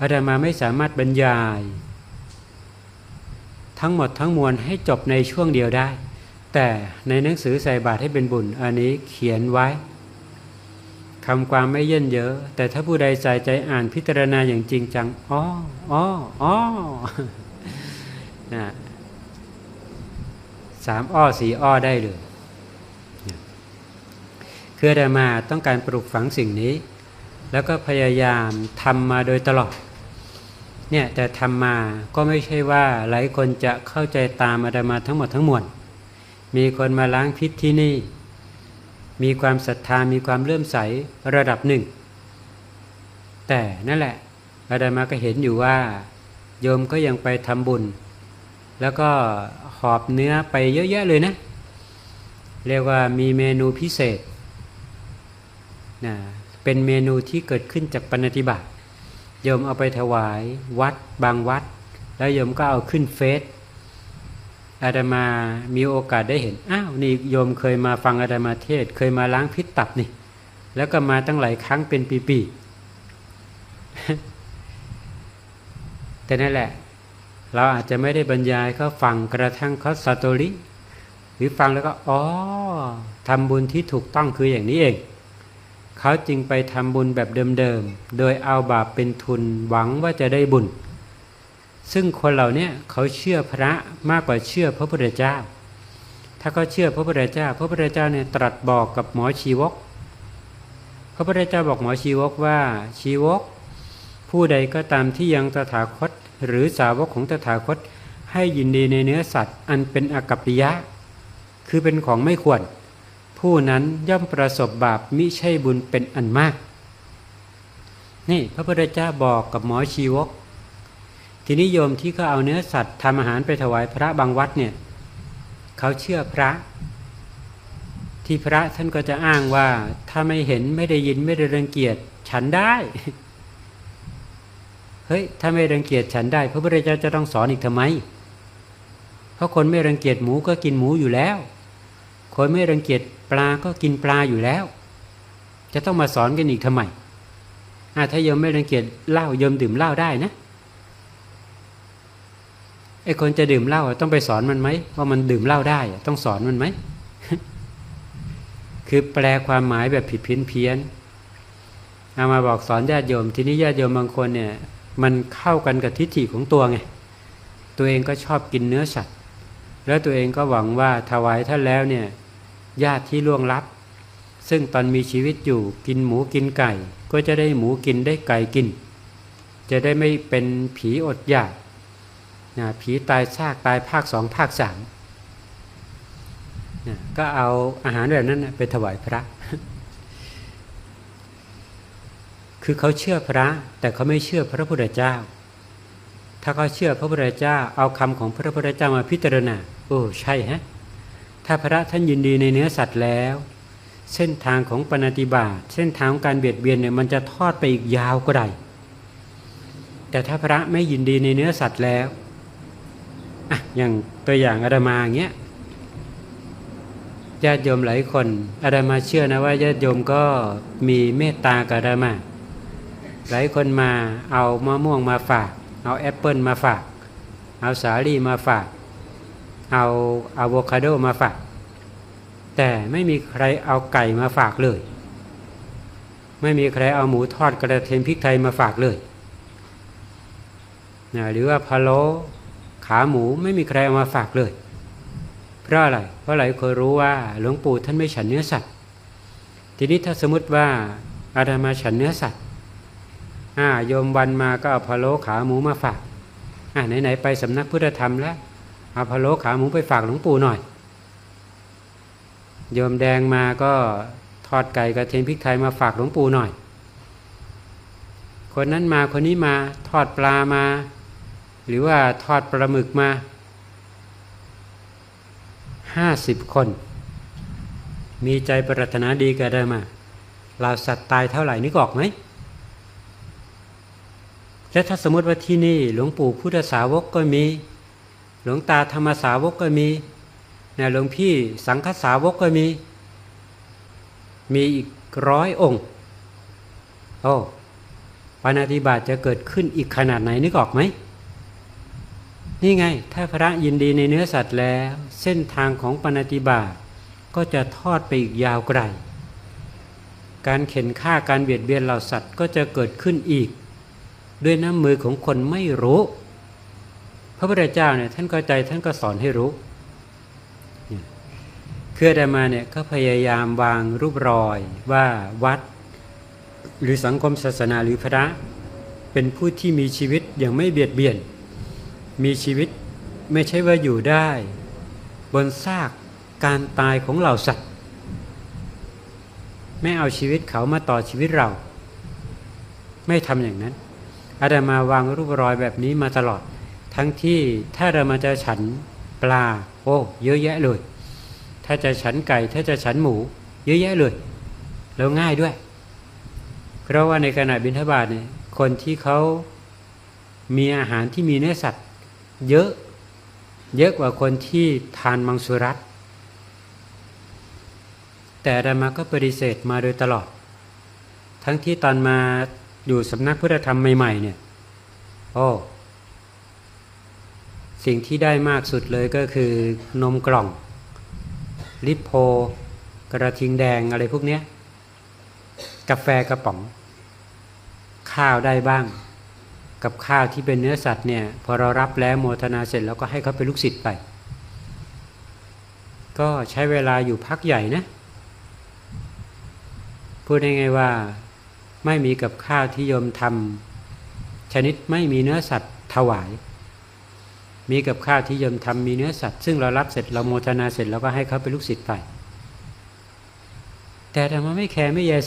อาตมาไม่สามารถบรรยาย ทั้งหมดทั้งมวลให้จบในช่วงเดียวได้ แต่ในหนังสือใส่บาตรให้เป็นบุญ อันนี้เขียนไว้คำความไม่เย่นเยอะ แต่ถ้าผู้ใดใส่ใจอ่านพิจารณาอย่างจริงจังอ๋ออ๋ออ๋อนะสามอ้อสี่อ้อได้เลยคืออาตมาต้องการปลูกฝังสิ่งนี้ แล้วก็พยายามทำมาโดยตลอด เนี่ยแต่ทำมาก็ไม่ใช่ว่าหลายคนจะเข้าใจตามอาตมาทั้งหมดทั้งมวลมีคนมาล้างพิษที่นี่ มีความศรัทธามีความเลื่อมใสระดับหนึ่ง แต่นั่นแหละอาตมาก็เห็นอยู่ว่า โยมก็ยังไปทำบุญ แล้วก็หอบเนื้อไปเยอะแยะเลยนะ เรียกว่ามีเมนูพิเศษนะเป็นเมนูที่เกิดขึ้นจากปฏิบัติ โยมเอาไปถวายวัดบางวัด แล้วโยมก็เอาขึ้นเฟซอาตมามีโอกาสได้เห็นอ้าวนี่โยมเคยมาฟังอาตมาเทศ เคยมาล้างพิษตับนี่ แล้วก็มาตั้งหลายครั้งเป็นปีๆแต่นั่นแหละ เราอาจจะไม่ได้บรรยายเขาฟังกระทั่งเขาสตอริหรือฟังแล้วก็อ๋อทำบุญที่ถูกต้องคืออย่างนี้เอง เขาจึงไปทำบุญแบบเดิมๆ โดยเอาบาปเป็นทุนหวังว่าจะได้บุญ ซึ่งคนเหล่านี้เขาเชื่อพระมากกว่าเชื่อพระพุทธเจ้า ถ้าเขาเชื่อพระพุทธเจ้า พระพุทธเจ้าเนี่ยตรัสบอกกับหมอชีวก พระพุทธเจ้าบอกหมอชีวกว่าชีวก ผู้ใดก็ตามที่ยังตถาคต หรือสาวกของตถาคต ให้ยินดีในเนื้อสัตว์ อันเป็นอกัปปิยะ คือเป็นของไม่ควร ผู้นั้นย่อมประสบบาปมิใช่บุญเป็นอันมาก นี่พระพุทธเจ้าบอกกับหมอชีวก ทีนี้โยมที่เขาเอาเนื้อสัตว์ทำอาหารไปถวายพระบางวัดเนี่ยเขาเชื่อพระ ที่พระท่านก็จะอ้างว่าถ้าไม่เห็นไม่ได้ยินไม่ได้รังเกียจฉันได้เฮ้ยถ้าไม่รังเกียจฉันได้ พระพุทธเจ้าจะต้องสอนอีกทำไม เพราะคนไม่รังเกียจหมูก็กินหมูอยู่แล้ว คนไม่รังเกียจปลาก็กินปลาอยู่แล้ว จะต้องมาสอนกันอีกทำไมถ้าโยมไม่รังเกียจเหล้าโยมดื่มเหล้าได้นะไอคนจะดื่มเหล้าต้องไปสอนมันไหมว่ามันดื่มเหล้าได้ต้องสอนมันไหมคือแปลความหมายแบบผิดเพี้ยนเพี้ยนเอามาบอกสอนญาติโยม ทีนี้ญาติโยมบางคนเนี่ยมันเข้ากันกับทิฏฐิของตัวไงตัวเองก็ชอบกินเนื้อสัตว์ แล้วตัวเองก็หวังว่าถวายท่านแล้วเนี่ย ญาติที่ล่วงลับ ซึ่งตอนมีชีวิตอยู่กินหมูกินไก่ ก็จะได้หมูกินได้ไก่กิน จะได้ไม่เป็นผีอดอยากนะผีตายซากตายภาคสองภาคสามนะก็เอาอาหารแบบนั้นนะไปถวายพระ คือเขาเชื่อพระ แต่เขาไม่เชื่อพระพุทธเจ้า ถ้าเขาเชื่อพระพุทธเจ้า เอาคำของพระพุทธเจ้ามาพิจารณาโอ้ใช่ฮะ ถ้าพระท่านยินดีในเนื้อสัตว์แล้ว เส้นทางของปฏิบัติเส้นทางของการเบียดเบียนเนี่ยมันจะทอดไปอีกยาวก็ได้แต่ถ้าพระไม่ยินดีในเนื้อสัตว์แล้วอะอย่างตัวอย่างอาดามาอย่างเงี้ยญาติโยมหลายคนอาดามาเชื่อนะว่าญาติโยมก็มีเมตตากับอาดามา หลายคนมาเอามะม่วงมาฝาก เอาแอปเปิลมาฝาก เอาสาลี่มาฝาก เอาอะโวคาโดมาฝาก แต่ไม่มีใครเอาไก่มาฝากเลย ไม่มีใครเอาหมูทอดกระเทียมพริกไทยมาฝากเลยนะหรือว่าพะโล้ขาหมูไม่มีใครเอามาฝากเลย เพราะอะไรเพราะหลายคนรู้ว่าหลวงปู่ท่านไม่ฉันเนื้อสัตว์ทีนี้ถ้าสมมติว่าอาตมาฉันเนื้อสัตว์อ่าโยมวันมาก็เอาพะโล้ขาหมูมาฝากอ่าไหนๆไปสำนักพุทธธรรมแล้ว เอาพะโล้ขาหมูไปฝากหลวงปู่หน่อย โยมแดงมาก็ทอดไก่กระเทียมพริกไทยมาฝากหลวงปู่หน่อย คนนั้นมาคนนี้มาทอดปลามา หรือว่าทอดปลาหมึกมาห้าสิบคน มีใจปรารถนาดีกันได้มา เราสัตว์ตายเท่าไหร่นึกออกไหมและถ้าสมมติว่าที่นี่หลวงปู่พุทธสาวกก็มี ลวงตาธรรมสาวกก็มีนะหลวงพี่สังฆสาวกก็มี มีอีกร้อยองค์โอ้ปานาติบาตจะเกิดขึ้นอีกขนาดไหนนึกออกไหม นี่ไง ถ้าพระยินดีในเนื้อสัตว์แล้ว เส้นทางของปานาติบาตก็จะทอดไปอีกยาวไกล การเข็นฆ่าการเบียดเบียนเหล่าสัตว์ก็จะเกิดขึ้นอีก ด้วยน้ำมือของคนไม่รู้ พระพุทธเจ้าเนี่ยท่านก็ใจท่านก็สอนให้รู้เนี่ยคืออาตมาเนี่ยก็พยายามวางรูปรอยว่าวัด หรือสังคมศาสนาหรือพระ เป็นผู้ที่มีชีวิตอย่างไม่เบียดเบียน มีชีวิตไม่ใช่ว่าอยู่ได้ บนซากการตายของเหล่าสัตว์ไม่เอาชีวิตเขามาต่อชีวิตเรา ไม่ทำอย่างนั้นอาดามาวางรูปรอยแบบนี้มาตลอด ทั้งที่ถ้าเรามาจะฉันปลา โอ้เยอะแยะเลย ถ้าจะฉันไก่ ถ้าจะฉันหมู เยอะแยะเลย แล้วง่ายด้วย เพราะว่าในขณะบิณฑบาตเนี่ยคนที่เขามีอาหารที่มีเนื้อสัตว์ เยอะเยอะกว่าคนที่ทานมังสวิรัตแต่ดามาก็ปฏิเสธมาโดยตลอด ทั้งที่ตอนมาอยู่สำนักพุทธธรรมใหม่ ๆ เนี่ย โอ้ สิ่งที่ได้มากสุดเลยก็คือนมกล่อง ลิปโพ กระทิงแดงอะไรพวกเนี้ยกาแฟกระป๋อง ข้าวได้บ้าง กับข้าวที่เป็นเนื้อสัตว์เนี่ยพอเรารับแล้วโมทนาเสร็จแล้วก็ให้เขาเป็นลูกศิษย์ไป ก็ใช้เวลาอยู่พักใหญ่นะ พูดง่ายๆว่าไม่มีกับข้าวที่โยมทำชนิดไม่มีเนื้อสัตว์ถวาย มีกับข้าวที่ยมทำมีเนื้อสัตว์ ซึ่งเรารับเสร็จเราโมทนาเสร็จเราก็ให้เขาเป็นลูกศิษย์ไป แต่ธรรมะไม่แคร์ไม่แยเส